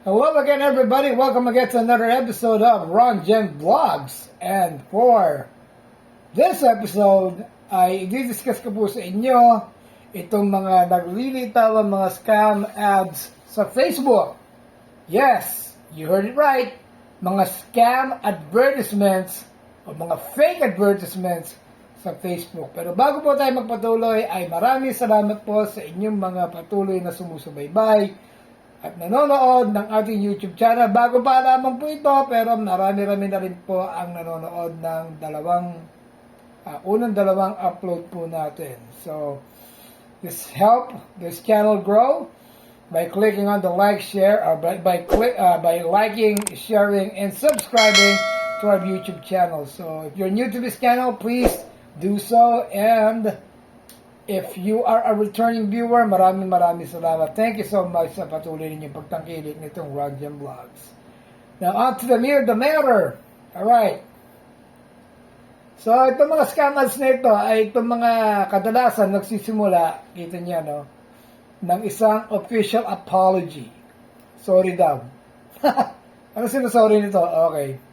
Hello again, everybody. Welcome again to another episode of Ron Jen Vlogs. And for this episode, ay i-discuss ko po sa inyo itong mga naglilitaw mga scam ads sa Facebook. Yes, you heard it right. Mga scam advertisements o mga fake advertisements sa Facebook. Pero bago po tayo magpatuloy, ay maraming salamat po sa inyong mga patuloy na sumusubaybay at nanonood ng ating YouTube channel. Bago pa lamang po ito, pero marami-rami na rin po ang nanonood ng dalawang, ah, unang dalawang upload po natin. So, this help this channel grow by clicking on the like, share, or by, by, click, uh, by liking, sharing, and subscribing to our YouTube channel. So, if you're new to this channel, please do so and If you are a returning viewer, maraming maraming salamat. Thank you so much sa patuloy ninyong pagtangkilik nitong Rodjam Vlogs. Now, on to the mere the matter. Alright. So, itong mga scammers na ito ay itong mga kadalasan nagsisimula, kita niya, no, ng isang official apology. Sorry daw. ano sinasorry nito? Okay.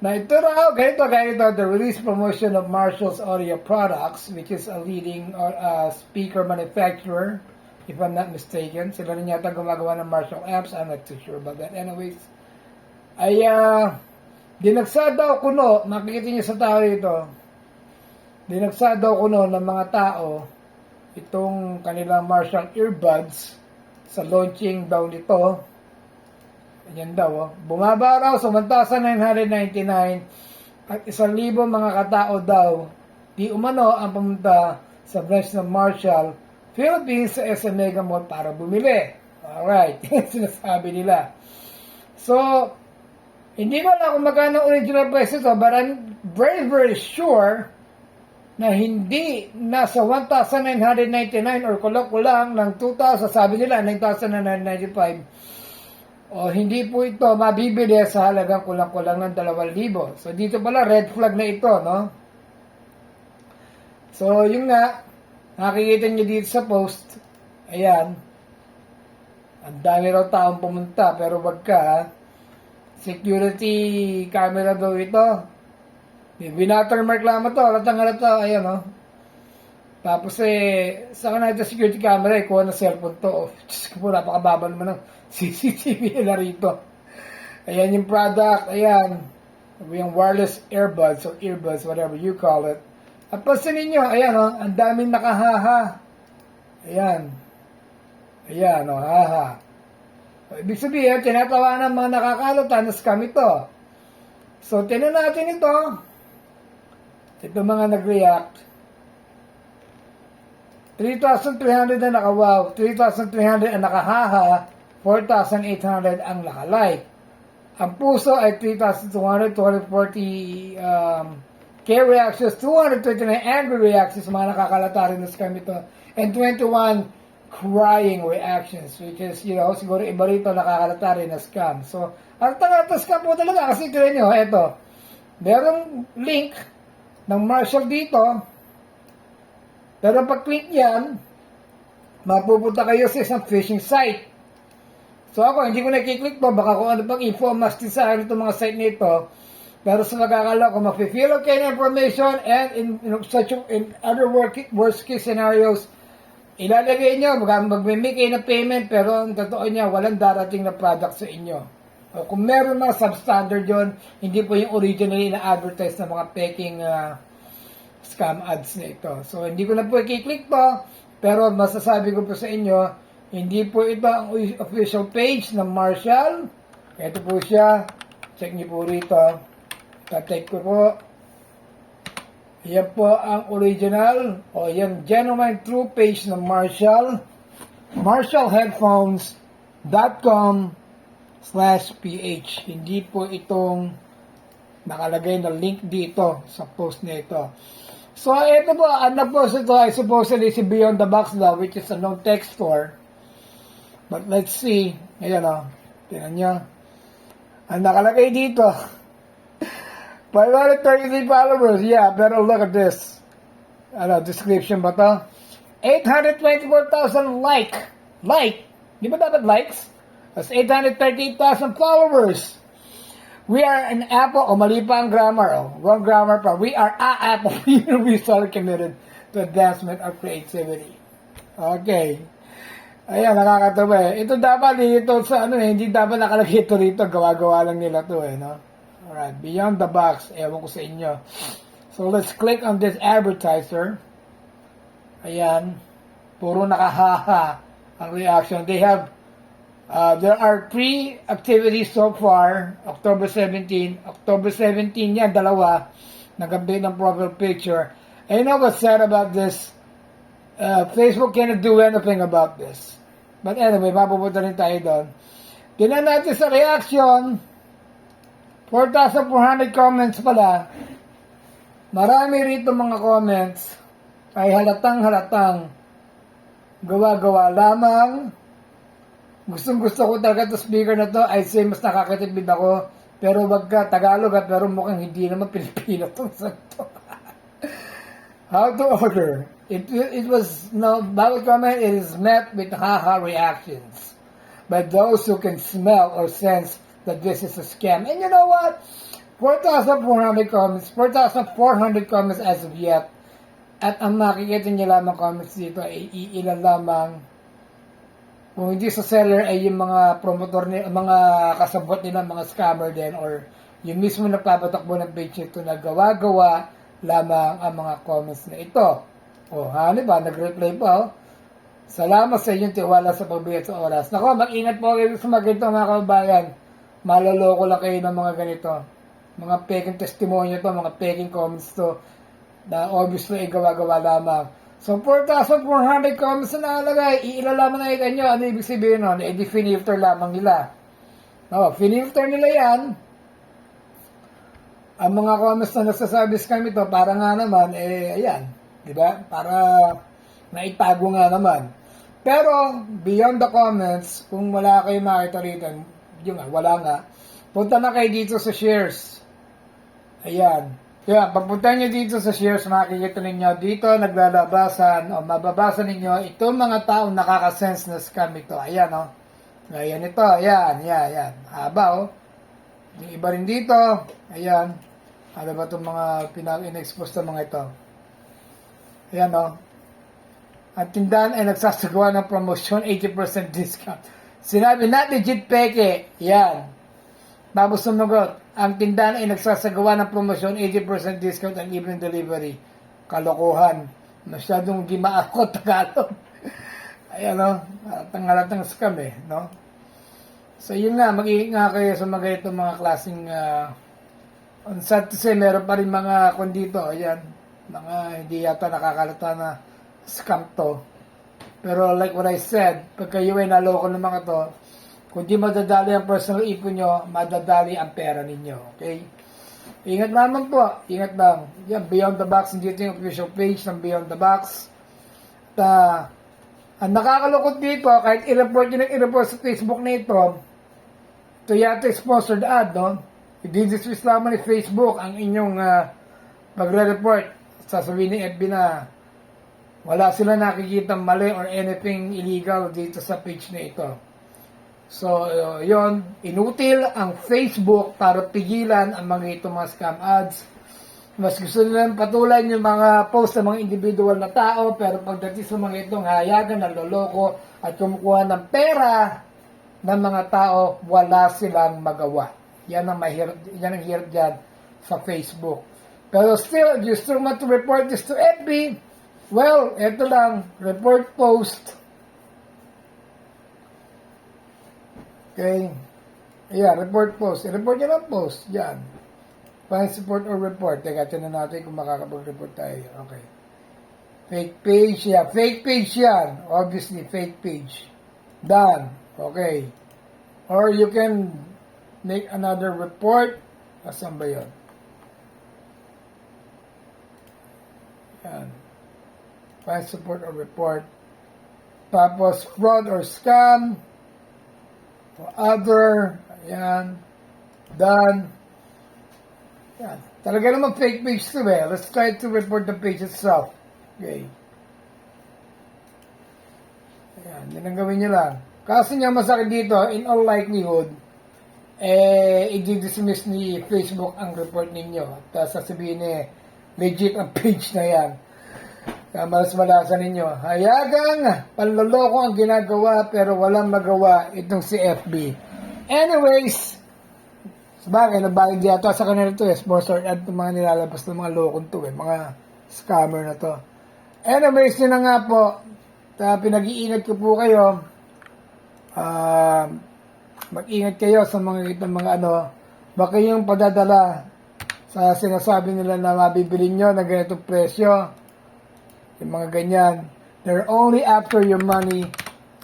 Na ito raw, ganito, ganito, the release promotion of Marshall's Audio Products, which is a leading uh, speaker manufacturer, if I'm not mistaken. Sila rin yata gumagawa ng Marshall amps, I'm not too sure about that. Anyways, ay uh, dinagsa daw kuno, makikita niyo sa tao ito, dinagsa daw kuno ng mga tao itong kanilang Marshall earbuds sa launching daw nito yan daw, oh. Bumaba raw sa 1,999 at isang libo mga katao daw di umano ang pumunta sa branch ng Marshall, Philippines sa SM Mega Mall para bumili. Alright, sinasabi nila. So, hindi ko alam kung magkano original price ito, but I'm very, very sure na hindi nasa 1,999 or kulang-kulang ng 2,000, sabi nila, 9,995 o hindi po ito mabibili sa halagang kulang-kulang ng 2,000. So dito pala red flag na ito, no? So yung nga, nakikita niyo dito sa post, ayan, ang dami raw taong pumunta, pero wag security camera daw ito. Binatermark lamang to, halatang halata, ayan, no? Tapos eh, sa ito security camera, eh, kuha na cellphone to. Oh, Diyos ko po, napakababa naman ng CCTV nila rito. Ayan yung product, ayan. Yung wireless earbuds or earbuds, whatever you call it. At pansinin nyo, ayan o, oh, ang daming nakahaha. Ayan. Ayan o, oh, haha. Ibig sabihin, tinatawa ng mga nakakalata na scam ito. So, tinan natin ito. Ito mga nag-react. 3,300 na naka-wow, 3,300 ang nakahaha, 4,800 ang naka-like. Ang puso ay 3,200, 240 um, care reactions, 229 angry reactions, mga nakakalata rin na scam ito, and 21 crying reactions, which is, you know, siguro iba rito nakakalata rin na scam. So, ang tanga scam po talaga, kasi tignan nyo, eto, merong link ng Marshall dito, pero pag click yan, mapupunta kayo sa isang phishing site. So ako, hindi ko nakiklik to, baka kung ano pang info mastin sa itong mga site nito. Pero sa nagkakala ko, mafe-fill okay na information and in, in, such, in other work, worst case scenarios, ilalagay nyo, mag magmimik kayo ng payment, pero ang totoo niya, walang darating na product sa inyo. O kung meron mga substandard yon hindi po yung originally na-advertise na mga peking uh, scam ads na ito. So, hindi ko na po i-click to, pero masasabi ko po sa inyo, hindi po ito ang official page ng Marshall. Ito po siya. Check niyo po rito. Tatake ko po. Yan po ang original o yan genuine true page ng Marshall. marshallheadphones.com slash ph. Hindi po itong nakalagay na link dito sa post na ito. So, ito po, ang nag-post ito ay supposedly si Beyond the Box daw, which is a no-text store. But let's see. Ayan o. Oh. Tingnan nyo. Ang nakalagay dito. 533 followers. Yeah, pero look at this. Ano, description ba to? 824,000 like. Like. Di ba dapat likes? has 838,000 followers. We are an Apple, o mali pa ang grammar, oh, wrong grammar pa. We are a Apple Universal committed to advancement of creativity. Okay. Ayan, nakakatawa eh. Ito dapat dito sa ano eh, hindi dapat nakalagay ito rito. Gawa-gawa lang nila to eh, no? Alright, beyond the box. Ewan ko sa inyo. So, let's click on this advertiser. Ayan. Puro nakahaha ang reaction. They have, uh, there are three activities so far. October 17. October 17 yan, dalawa. Nag-update ng profile picture. And you know what's sad about this? Uh, Facebook cannot do anything about this. But anyway, mapupunta rin tayo doon. Tingnan natin sa reaction. 4,400 comments pala. Marami rito mga comments ay halatang halatang gawa-gawa lamang. Gustong gusto ko talaga to speaker na to. I say mas nakakatipid ako. Pero wag ka Tagalog at pero mukhang hindi naman Pilipino to. How to order? It, it was no bawat comment it is met with haha reactions by those who can smell or sense that this is a scam. And you know what? 4,400 comments, 4,400 comments as of yet. At ang makikita niyo lamang comments dito ay iilan lamang kung hindi sa seller ay yung mga promotor ni mga kasabot nila mga scammer din or yung mismo nagpapatakbo ng page nito na gawa-gawa lamang ang mga comments na ito. O, oh, hani ba? Nag-reply pa, oh. Salamat sa inyong tiwala sa pagbigay sa oras. Nako, mag-ingat po kayo sa mga ganito, mga kababayan. Maloloko lang kayo ng mga ganito. Mga peking testimonya to, mga peking comments to, na obviously gawa-gawa lamang. So, 4,400 comments na nakalagay. Iila lamang nakita nyo. Ano ibig sabihin nun? Eh, di finilter lamang nila. No, finilter nila yan. Ang mga comments na nagsasabi scam ito, para nga naman, eh, ayan. Di ba? Para naitago nga naman. Pero, beyond the comments, kung wala kayo makita rito, yun nga, wala nga, punta na kayo dito sa shares. Ayan. Kaya, pagpunta nyo dito sa shares, makikita ninyo, dito naglalabasan, o mababasa ninyo, itong mga taong nakakasense na scam ito. Ayan, o. Ayan ito, ayan, ayan, ayan. Haba, o. Yung iba rin dito, ayan. Ano ba itong mga pinag-in-expose na mga ito? Ayan, o. Ang tindahan ay nagsasagawa ng promotion, 80% discount. Sinabi na legit peke. Yan. Tapos sumagot, ang tindahan ay nagsasagawa ng promosyon, 80% discount and evening delivery. Kalokohan. Masyadong gima ako Tagalog. Ayan o, tangalatang scam eh, no? So yun nga, mag-iingat nga kayo sa mga itong mga klaseng uh, on say, meron pa rin mga kondito, ayan, mga hindi yata nakakalata na scam to. Pero like what I said, pag kayo ay naloko ng mga to, kung di madadali ang personal ipon nyo, madadali ang pera ninyo. Okay? Ingat naman po. Ingat lang. Yan, Beyond the Box. Dito yung official page ng Beyond the Box. At, uh, ang nakakalukot dito, kahit i-report nyo ng i-report sa Facebook na ito, ito yata sponsored ad, no? I-dismiss lamang ni Facebook ang inyong uh, pagre-report. Sasabihin ni FB na wala sila nakikita mali or anything illegal dito sa page na ito. So, uh, yon inutil ang Facebook para pigilan ang mga itong mga scam ads. Mas gusto nilang patulan yung mga post ng mga individual na tao, pero pagdating sa mga itong hayagan, naloloko, at kumukuha ng pera ng mga tao, wala silang magawa. Yan ang mahirap, yan ang hirap dyan sa Facebook. Pero still, if you still want to report this to FB, well, ito lang, report post, Okay? Ayan, report post. I-report nyo lang post. Yan. Find support or report. Teka, tinan natin kung makakapag-report tayo. Okay. Fake page, yeah. Fake page yan. Obviously, fake page. Done. Okay. Or you can make another report. Asan ba yun? Yan. Find support or report. Tapos, fraud or scam other, ayan, done. Yan. Talaga naman fake page to eh. Let's try to report the page itself. Okay. Ayan, yan ang gawin nyo lang. Kaso niya masakit dito, in all likelihood, eh, i-dismiss ni Facebook ang report ninyo. At uh, sasabihin eh, legit ang page na yan. Kaya malas malasan ninyo. Hayagang panloloko ang ginagawa pero walang magawa itong si FB. Anyways, sabagay, nabayad yata sa kanila to eh. Sponsor ad itong mga nilalabas ng mga lokon to eh. Mga scammer na to. Anyways, yun na nga po. Ta, pinag-iingat ko po kayo. Ah, mag-ingat kayo sa mga itong mga ano, baka yung padadala sa sinasabi nila na mabibili nyo na ganitong presyo, yung mga ganyan, they're only after your money,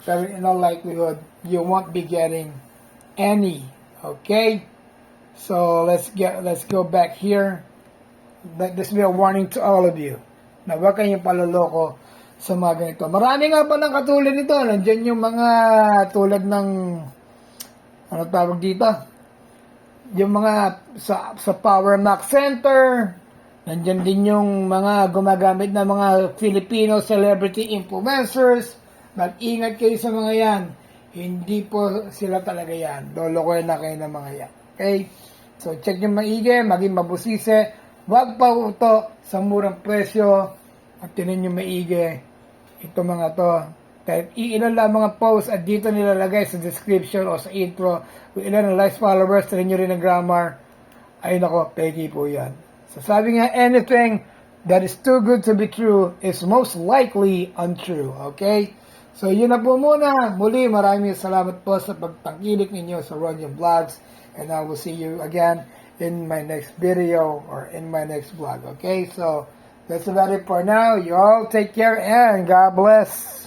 pero in all likelihood, you won't be getting any. Okay? So, let's get, let's go back here. Let this be a warning to all of you na huwag kayong paloloko sa mga ganito. Marami nga pa ng katulad nito. Nandiyan yung mga tulad ng ano tawag dito? Yung mga sa, sa Power Mac Center, nandiyan din yung mga gumagamit na mga Filipino celebrity influencers. Mag-ingat kayo sa mga yan. Hindi po sila talaga yan. Lolokoy na kayo ng mga yan. Okay? So, check nyo maigi, maging mabusise. Huwag pa ito sa murang presyo at tinan nyo maigi ito mga to. Kahit iilan lang mga posts at dito nilalagay sa description o sa intro kung ilan ang likes followers, tinan nyo rin ang grammar. Ay nako, peki po yan. So sabi nga, anything that is too good to be true is most likely untrue. Okay? So yun na po muna. Muli, maraming salamat po sa pagtangkilik ninyo sa Ronjan Vlogs. And I will see you again in my next video or in my next vlog. Okay? So, that's about it for now. You all take care and God bless.